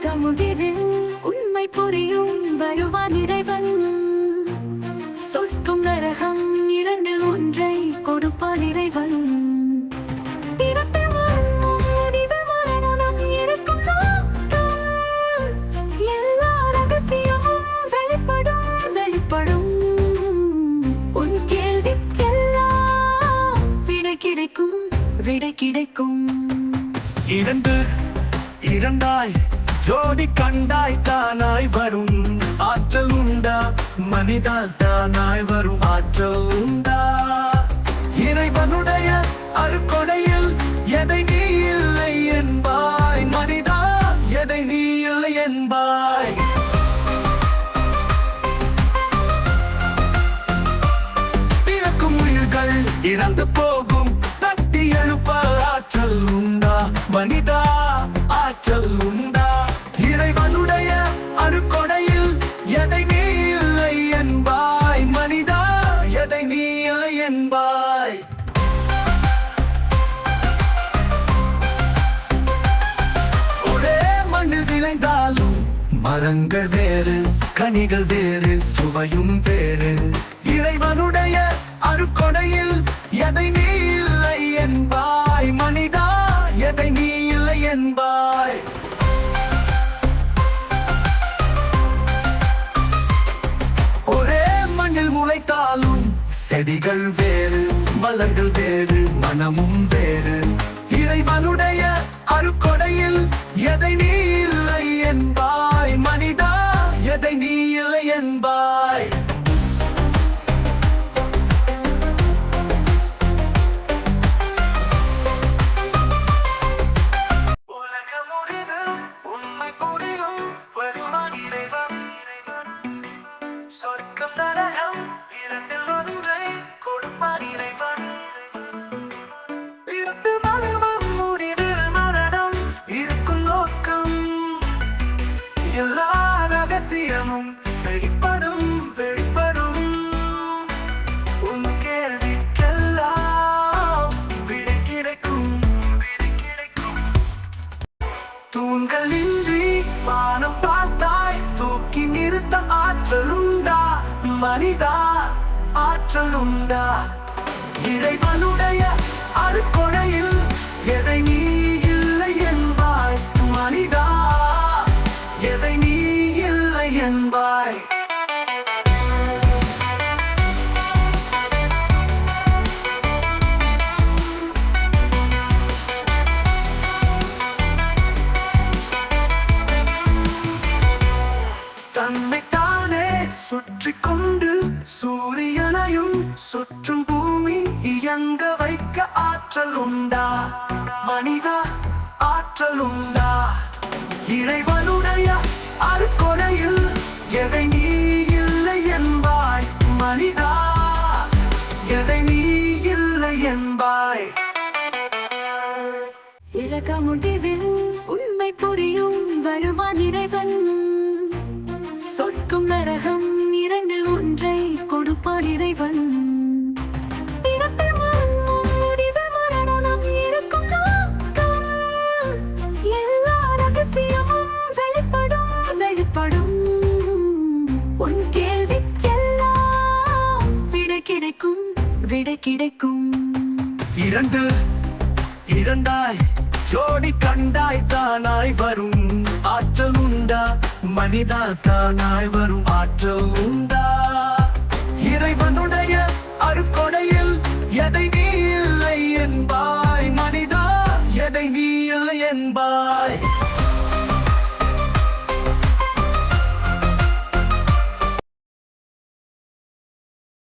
உலக முடிவில் உண்மை புரியும் வருவான் இறைவன். சொற்கும் நரகம் இரண்டில் ஒன்றை கொடுப்பான் இறைவன். கிடைக்கும் விடை கிடைக்கும். இரண்டு இரண்டாய் ஜோடி கண்டாய் தானாய் வரும். ஆற்றல் உண்டா? மனிதா தானாய் வரும். ஆற்றல் உண்டா? இறைவனுடைய அருக்கொடையில் எதை நீ இல்லை என்பாய்? மனிதா எதை நீ இல்லை என்பாய்? பிறக்கும் உயிர்கள் இறந்து போகும். தட்டி எழுப்ப ஆற்றல் உண்டா? மனிதா மரங்கள் வேறு கனிகள் வேறு சுவையும் வேறு. இறைவனுடைய அருக்கொடையில் எதை நீ இல்லை என்பாய்? மனிதா எதை நீ இல்லை என்பாய்? ஒரே மண்ணில் முளைத்தாலும் செடிகள் வேறு மலர்கள் வேறு மனமும் வேறு. இறைவனுடைய அருக்கொடை ரகசியமும் வெளிப்படும் வெளிப்படும். உன் கேள்விக்கெல்லாம் விடை கிடைக்கும். தூண்கள் இன்றி வானம் பார்த்தாய் தூக்கி நிறுத்த மனிதா ஆற்றலுண்டா இறைவனுடைய அருக்கொடையில் சுற்றும் பூமி இயங்க வைக்க ஆற்றல் உண்டா? மனித ஆற்றல் உண்டா? இறைவனுடைய அருக்கொடையில் எதை நீ இல்லை என்பாய்? மனிதா எதை நீ இல்லை என்பாய்? உலக முடிவில் உண்மை புரியும் வருவான் இறைவன். கிடைக்கும். இரண்டு இரண்டாய் ஜோடி கண்டாய் தானாய் வரும். ஆற்றல் உண்டா? மனிதா தானாய் வரும். ஆற்றல் உண்டா? இறைவனுடைய அருக்கொடையில் எதை நீ இல்லை என்பாய். மனிதா எதை நீ இல்லை என்பாய்.